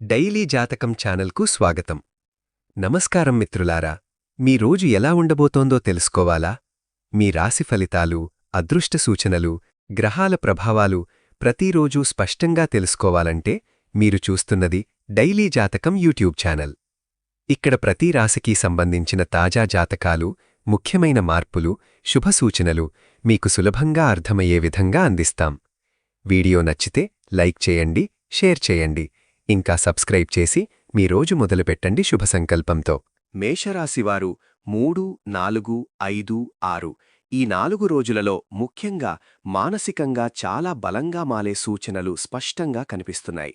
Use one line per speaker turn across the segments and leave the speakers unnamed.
Daily జాతకం ఛానల్కు స్వాగతం. నమస్కారం మిత్రులారా మీ రోజు ఎలా ఉండబోతోందో తెలుసుకోవాలా? మీ రాశి ఫలితాలు అదృష్ట సూచనలు గ్రహాల ప్రభావాలు ప్రతిరోజూ స్పష్టంగా తెలుసుకోవాలంటే మీరు చూస్తున్నది డైలీ జాతకం యూట్యూబ్ ఛానల్. ఇక్కడ ప్రతి రాశికి సంబంధించిన తాజా జాతకాలు ముఖ్యమైన మార్పులు శుభసూచనలు మీకు సులభంగా అర్థమయ్యే విధంగా అందిస్తాం. వీడియో నచ్చితే లైక్ చేయండి షేర్ చేయండి. ఇంకా సబ్స్క్రైబ్ చేసి మీ రోజు మొదలుపెట్టండి శుభ సంకల్పంతో మేషరాశివారు మూడు నాలుగు ఐదు ఆరు. ఈ నాలుగు రోజులలో ముఖ్యంగా మానసికంగా చాలా బలంగా మాలే సూచనలు స్పష్టంగా కనిపిస్తున్నాయి.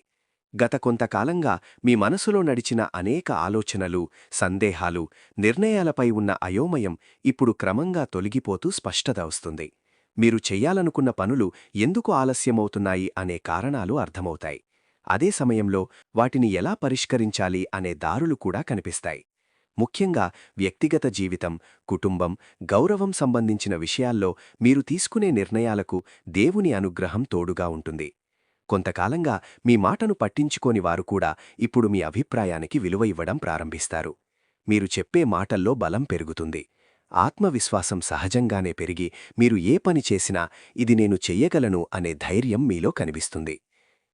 గత కొంతకాలంగా మీ మనసులో నడిచిన అనేక ఆలోచనలు సందేహాలు నిర్ణయాలపై ఉన్న అయోమయం ఇప్పుడు క్రమంగా తొలగిపోతూ స్పష్టత వస్తుంది. మీరు చెయ్యాలనుకున్న పనులు ఎందుకు ఆలస్యమవుతున్నాయి అనే కారణాలు అర్థమవుతాయి. అదే సమయంలో వాటిని ఎలా పరిష్కరించాలి అనే దారులు కూడా కనిపిస్తాయి. ముఖ్యంగా వ్యక్తిగత జీవితం కుటుంబం గౌరవం సంబంధించిన విషయాల్లో మీరు తీసుకునే నిర్ణయాలకు దేవుని అనుగ్రహం తోడుగా ఉంటుంది. కొంతకాలంగా మీ మాటను పట్టించుకోని వారు కూడా ఇప్పుడు మీ అభిప్రాయానికి విలువ ఇవ్వడం ప్రారంభిస్తారు. మీరు చెప్పే మాటల్లో బలం పెరుగుతుంది. ఆత్మవిశ్వాసం సహజంగానే పెరిగి మీరు ఏ పని చేసినా ఇది నేను చెయ్యగలను అనే ధైర్యం మీలో కనిపిస్తుంది.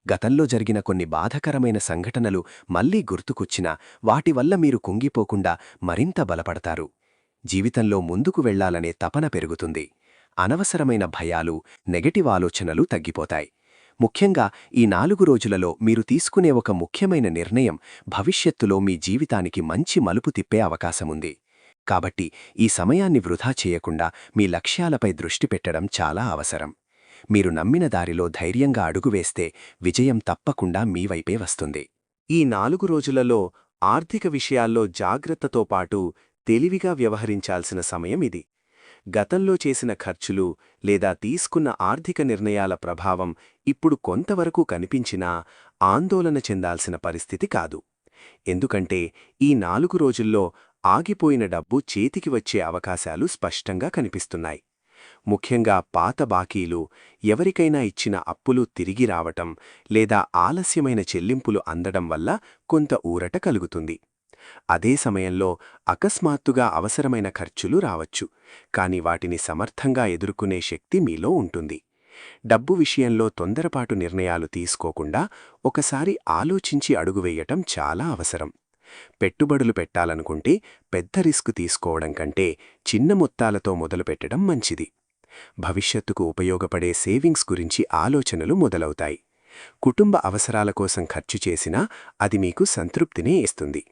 గతంలో జరిగిన కొన్ని బాధకరమైన సంఘటనలు మళ్ళీ గుర్తుకొచ్చినా వాటి వల్ల మీరు కుంగిపోకుండా మరింత బలపడతారు. జీవితంలో ముందుకు వెళ్ళాలనే తపన పెరుగుతుంది. అనవసరమైన భయాలు నెగటివ్ ఆలోచనలు తగ్గిపోతాయి. ముఖ్యంగా ఈ నాలుగు రోజులలో మీరు తీసుకునే ఒక ముఖ్యమైన నిర్ణయం భవిష్యత్తులో మీ జీవితానికి మంచి మలుపు తిప్పే అవకాశముంది. కాబట్టి ఈ సమయాన్ని వృధా చేయకుండా మీ లక్ష్యాలపై దృష్టి పెట్టడం చాలా అవసరం. మీరు నమ్మిన దారిలో ధైర్యంగా అడుగువేస్తే విజయం తప్పకుండా మీ వైపే వస్తుంది. ఈ నాలుగు రోజులలో ఆర్థిక విషయాల్లో జాగ్రత్తతో పాటు తెలివిగా వ్యవహరించాల్సిన సమయం ఇది. గతంలో చేసిన ఖర్చులు లేదా తీసుకున్న ఆర్థిక నిర్ణయాల ప్రభావం ఇప్పుడు కొంతవరకు కనిపించినా ఆందోళన చెందాల్సిన పరిస్థితి కాదు. ఎందుకంటే ఈ నాలుగు రోజుల్లో ఆగిపోయిన డబ్బు చేతికి వచ్చే అవకాశాలు స్పష్టంగా కనిపిస్తున్నాయి. ముఖ్యంగా పాత బాకీలు ఎవరికైనా ఇచ్చిన అప్పులు తిరిగి రావటం లేదా ఆలస్యమైన చెల్లింపులు అందడం వల్ల కొంత ఊరట కలుగుతుంది. అదే సమయంలో అకస్మాత్తుగా అవసరమైన ఖర్చులు రావచ్చు కాని వాటిని సమర్థంగా ఎదుర్కొనే శక్తి మీలో ఉంటుంది. డబ్బు విషయంలో తొందరపాటు నిర్ణయాలు తీసుకోకుండా ఒకసారి ఆలోచించి అడుగువేయటం చాలా అవసరం. పెట్టుబడులు పెట్టాలనుకుంటే పెద్ద రిస్క్ తీసుకోవడం కంటే చిన్న మొత్తాలతో మొదలుపెట్టడం మంచిది. భవిష్యత్తుకు ఉపయోగపడే సేవింగ్స్ గురించి ఆలోచనలు మొదలవుతాయి. కుటుంబ అవసరాల కోసం ఖర్చు చేసినా అది మీకు సంతృప్తినే ఇస్తుంది.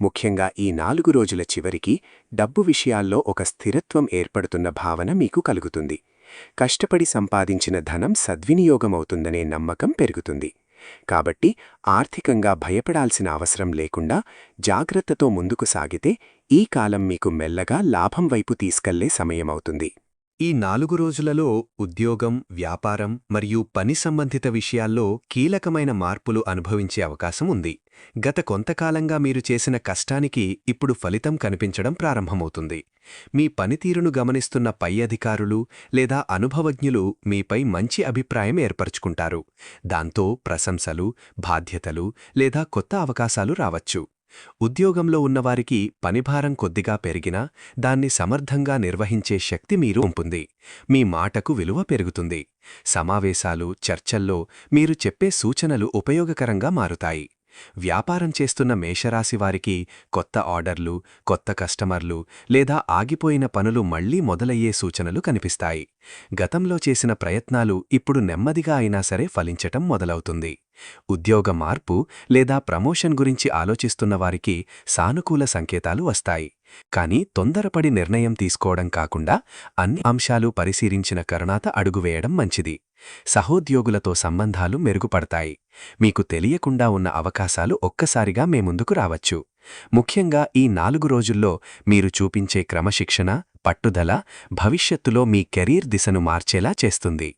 ముఖ్యంగా ఈ నాలుగు రోజుల చివరికి డబ్బు విషయాల్లో ఒక స్థిరత్వం ఏర్పడుతున్న భావన మీకు కలుగుతుంది. కష్టపడి సంపాదించిన ధనం సద్వినియోగమవుతుందనే నమ్మకం పెరుగుతుంది. కాబట్టి ఆర్థికంగా భయపడాల్సిన అవసరం లేకుండా జాగ్రత్తతో ముందుకు సాగితే ఈ కాలం మీకు మెల్లగా లాభం వైపు తీసుకెళ్ళే సమయమవుతుంది. ఈ నాలుగు రోజులలో ఉద్యోగం వ్యాపారం మరియు పని సంబంధిత విషయాల్లో కీలకమైన మార్పులు అనుభవించే అవకాశం ఉంది. గత కొంతకాలంగా మీరు చేసిన కష్టానికి ఇప్పుడు ఫలితం కనిపించడం ప్రారంభమవుతుంది. మీ పనితీరును గమనిస్తున్న పై అధికారులు లేదా అనుభవజ్ఞులు మీపై మంచి అభిప్రాయం ఏర్పరచుకుంటారు. దాంతో ప్రశంసలు బాధ్యతలు లేదా కొత్త అవకాశాలు రావచ్చు. ఉద్యోగంలో ఉన్నవారికి పనిభారం కొద్దిగా పెరిగినా దాన్ని సమర్థంగా నిర్వహించే శక్తి మీరు ఉంటుంది. మీ మాటకు విలువ పెరుగుతుంది. సమావేశాలు చర్చల్లో మీరు చెప్పే సూచనలు ఉపయోగకరంగా మారుతాయి. వ్యాపారం చేస్తున్న మేషరాశివారికి కొత్త ఆర్డర్లు కొత్త కస్టమర్లు లేదా ఆగిపోయిన పనులు మళ్ళీ మొదలయ్యే సూచనలు కనిపిస్తాయి. గతంలో చేసిన ప్రయత్నాలు ఇప్పుడు నెమ్మదిగా అయినా సరే ఫలించటం మొదలవుతుంది. ఉద్యోగ మార్పు లేదా ప్రమోషన్ గురించి ఆలోచిస్తున్న వారికి సానుకూల సంకేతాలు వస్తాయి. కానీ తొందరపడి నిర్ణయం తీసుకోవడం కాకుండా అన్ని అంశాలు పరిశీలించిన కరుణాత అడుగువేయడం మంచిది. సహోద్యోగులతో సంబంధాలు మెరుగుపడతాయి. మీకు తెలియకుండా ఉన్న అవకాశాలు ఒక్కసారిగా మే ముందుకు రావచ్చు. ముఖ్యంగా ఈ నాలుగు రోజుల్లో మీరు చూపించే క్రమశిక్షణ పట్టుదల భవిష్యత్తులో మీ కెరీర్ దిశను మార్చేలా చేస్తుంది.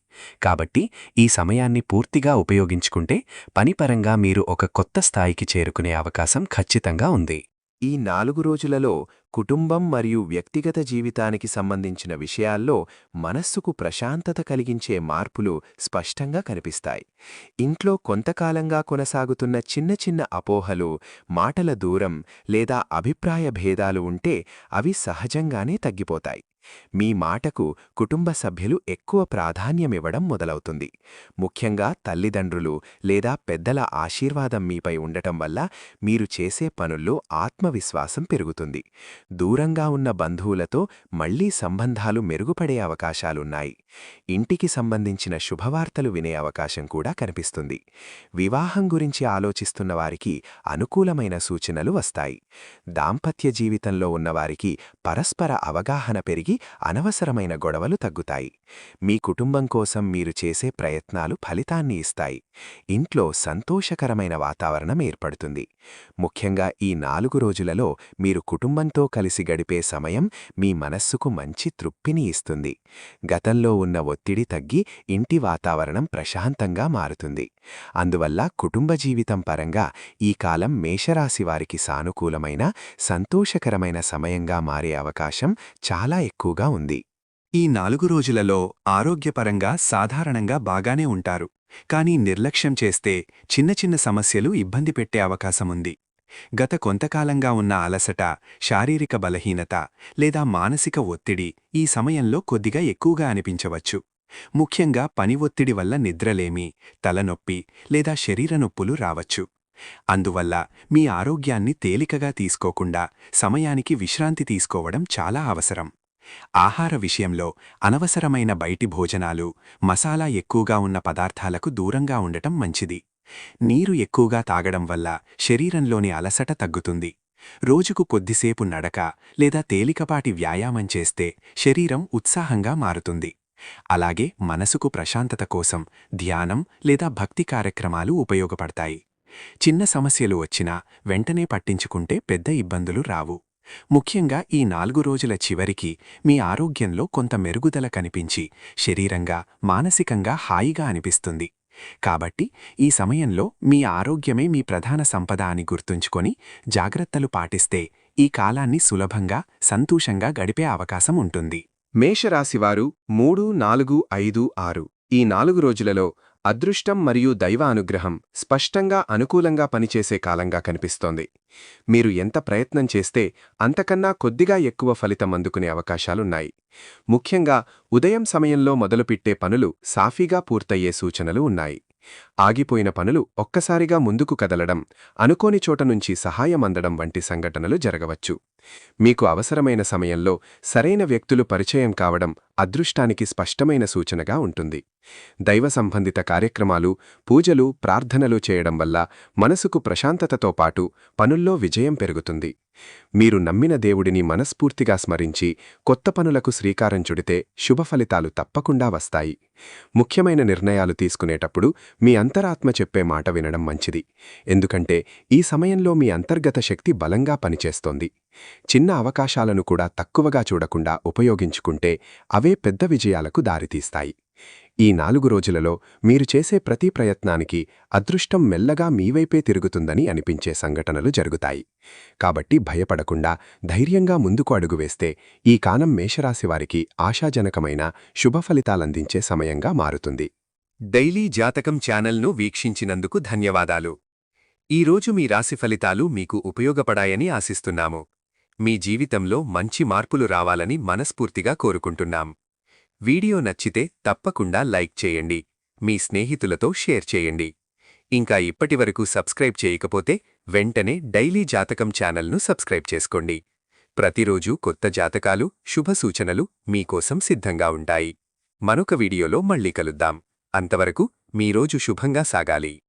కాబట్టి ఈ సమయాన్ని పూర్తిగా ఉపయోగించుకుంటే పనిపరంగా మీరు ఒక కొత్త స్థాయికి చేరుకునే అవకాశం ఖచ్చితంగా ఉంది.
ఈ నాలుగు రోజులలో కుటుంబం మరియు వ్యక్తిగత జీవితానికి సంబంధించిన విషయాల్లో మనస్సుకు ప్రశాంతత కలిగించే మార్పులు స్పష్టంగా కనిపిస్తాయి. ఇంట్లో కొంతకాలంగా కొనసాగుతున్న చిన్న చిన్న అపోహలు మాటల దూరం లేదా అభిప్రాయ భేదాలు ఉంటే అవి సహజంగానే తగ్గిపోతాయి. మీ మాటకు కుటుంబ సభ్యులు ఎక్కువ ప్రాధాన్యమివ్వడం మొదలవుతుంది. ముఖ్యంగా తల్లిదండ్రులు లేదా పెద్దల ఆశీర్వాదం మీపై ఉండటం వల్ల మీరు చేసే పనుల్లో ఆత్మవిశ్వాసం పెరుగుతుంది. దూరంగా ఉన్న బంధువులతో మళ్ళీ సంబంధాలు మెరుగుపడే అవకాశాలున్నాయి. ఇంటికి సంబంధించిన శుభవార్తలు వినే అవకాశం కూడా కనిపిస్తుంది. వివాహం గురించి ఆలోచిస్తున్న వారికి అనుకూలమైన సూచనలు వస్తాయి. దాంపత్య జీవితంలో ఉన్నవారికి పరస్పర అవగాహన పెరిగి అనవసరమైన గొడవలు తగ్గుతాయి. మీ కుటుంబం కోసం మీరు చేసే ప్రయత్నాలు ఫలితాన్ని ఇస్తాయి. ఇంట్లో సంతోషకరమైన వాతావరణం ఏర్పడుతుంది. ముఖ్యంగా ఈ నాలుగు రోజులలో మీరు కుటుంబంతో కలిసి గడిపే సమయం మీ మనస్సుకు మంచి తృప్తిని ఇస్తుంది. గతంలో ఉన్న ఒత్తిడి తగ్గి ఇంటి వాతావరణం ప్రశాంతంగా మారుతుంది. అందువల్ల కుటుంబ జీవితం పరంగా ఈ కాలం మేషరాశి వారికి సానుకూలమైన సంతోషకరమైన సమయంగా మారే అవకాశం చాలా ఎక్కువ. ఎక్కువగా ఉంది.
ఈ నాలుగు రోజులలో ఆరోగ్యపరంగా సాధారణంగా బాగానే ఉంటారు. కానీ నిర్లక్ష్యం చేస్తే చిన్న చిన్న సమస్యలు ఇబ్బంది పెట్టే అవకాశముంది గత కొంతకాలంగా ఉన్న అలసట శారీరక బలహీనత లేదా మానసిక ఒత్తిడి ఈ సమయంలో కొద్దిగా ఎక్కువగా అనిపించవచ్చు. ముఖ్యంగా పని ఒత్తిడి వల్ల నిద్రలేమి తలనొప్పి లేదా శరీర నొప్పులు రావచ్చు. అందువల్ల మీ ఆరోగ్యాన్ని తేలికగా తీసుకోకుండా సమయానికి విశ్రాంతి తీసుకోవడం చాలా అవసరం. ఆహార విషయంలో అనవసరమైన బయటి భోజనాలు మసాలా ఎక్కువగా ఉన్న పదార్థాలకు దూరంగా ఉండటం మంచిది. నీరు ఎక్కువగా తాగడం వల్ల శరీరంలోని అలసట తగ్గుతుంది. రోజుకు కొద్దిసేపు నడక లేదా తేలికపాటి వ్యాయామం చేస్తే శరీరం ఉత్సాహంగా మారుతుంది. అలాగే మనసుకు ప్రశాంతత కోసం ధ్యానం లేదా భక్తి కార్యక్రమాలు ఉపయోగపడతాయి. చిన్న సమస్యలు వచ్చినా వెంటనే పట్టించుకుంటే పెద్ద ఇబ్బందులు రావు. ముఖ్యంగా ఈ నాలుగు రోజుల చివరికి మీ ఆరోగ్యంలో కొంత మెరుగుదల కనిపించి శరీరంగా మానసికంగా హాయిగా అనిపిస్తుంది. కాబట్టి ఈ సమయంలో మీ ఆరోగ్యమే మీ ప్రధాన సంపద అని గుర్తుంచుకొని జాగ్రత్తలు పాటిస్తే ఈ కాలాన్ని సులభంగా సంతోషంగా గడిపే అవకాశం ఉంటుంది.
మేషరాశివారు మూడు నాలుగు ఐదు ఆరు ఈ నాలుగు రోజులలో అదృష్టం మరియు దైవ అనుగ్రహం స్పష్టంగా అనుకూలంగా పనిచేసే కాలంగా కనిపిస్తోంది. మీరు ఎంత ప్రయత్నం చేస్తే అంతకన్నా కొద్దిగా ఎక్కువ ఫలితం అందుకునే అవకాశాలున్నాయి. ముఖ్యంగా ఉదయం సమయంలో మొదలుపెట్టే పనులు సాఫీగా పూర్తయ్యే సూచనలు ఉన్నాయి. ఆగిపోయిన పనులు ఒక్కసారిగా ముందుకు కదలడం అనుకోని చోట నుంచి సహాయం అందడం వంటి సంఘటనలు జరగవచ్చు. మీకు అవసరమైన సమయంలో సరైన వ్యక్తులు పరిచయం కావడం అదృష్టానికి స్పష్టమైన సూచనగా ఉంటుంది. దైవ సంబంధిత కార్యక్రమాలు పూజలు ప్రార్థనలు చేయడం వల్ల మనసుకు ప్రశాంతతతో పాటు పనుల్లో విజయం పెరుగుతుంది. మీరు నమ్మిన దేవుడిని మనస్ఫూర్తిగా స్మరించి కొత్త పనులకు శ్రీకారం చుడితే శుభ ఫలితాలు తప్పకుండా వస్తాయి. ముఖ్యమైన నిర్ణయాలు తీసుకునేటప్పుడు మీ అంతరాత్మ చెప్పే మాట వినడం మంచిది. ఎందుకంటే ఈ సమయంలో మీ అంతర్గత శక్తి బలంగా పనిచేస్తోంది. చిన్న అవకాశాలను కూడా తక్కువగా చూడకుండా ఉపయోగించుకుంటే అవే పెద్ద విజయాలకు దారితీస్తాయి. ఈ నాలుగు రోజులలో మీరు చేసే ప్రతి ప్రయత్నానికి అదృష్టం మెల్లగా మీవైపే తిరుగుతుందని అనిపించే సంఘటనలు జరుగుతాయి. కాబట్టి భయపడకుండా ధైర్యంగా ముందుకు అడుగువేస్తే ఈ కాలం మేషరాశివారికి ఆశాజనకమైన శుభఫలితాలందించే సమయంగా మారుతుంది.
డైలీ జాతకం ఛానల్ను వీక్షించినందుకు ధన్యవాదాలు. ఈరోజు మీ రాశి ఫలితాలు మీకు ఉపయోగపడాయని ఆశిస్తున్నాము. మీ జీవితంలో మంచి మార్పులు రావాలని మనస్ఫూర్తిగా కోరుకుంటున్నాం. వీడియో నచ్చితే తప్పకుండా లైక్ చేయండి మీ స్నేహితులతో షేర్ చేయండి. ఇంకా ఇప్పటివరకు సబ్స్క్రైబ్ చేయకపోతే వెంటనే డైలీ జాతకం ఛానల్ను సబ్స్క్రైబ్ చేసుకోండి. ప్రతిరోజు కొత్త జాతకాలు శుభ సూచనలు మీకోసం సిద్ధంగా ఉంటాయి. మరొక వీడియోలో మళ్ళీ కలుద్దాం. అంతవరకు మీ రోజు శుభంగా సాగాలి.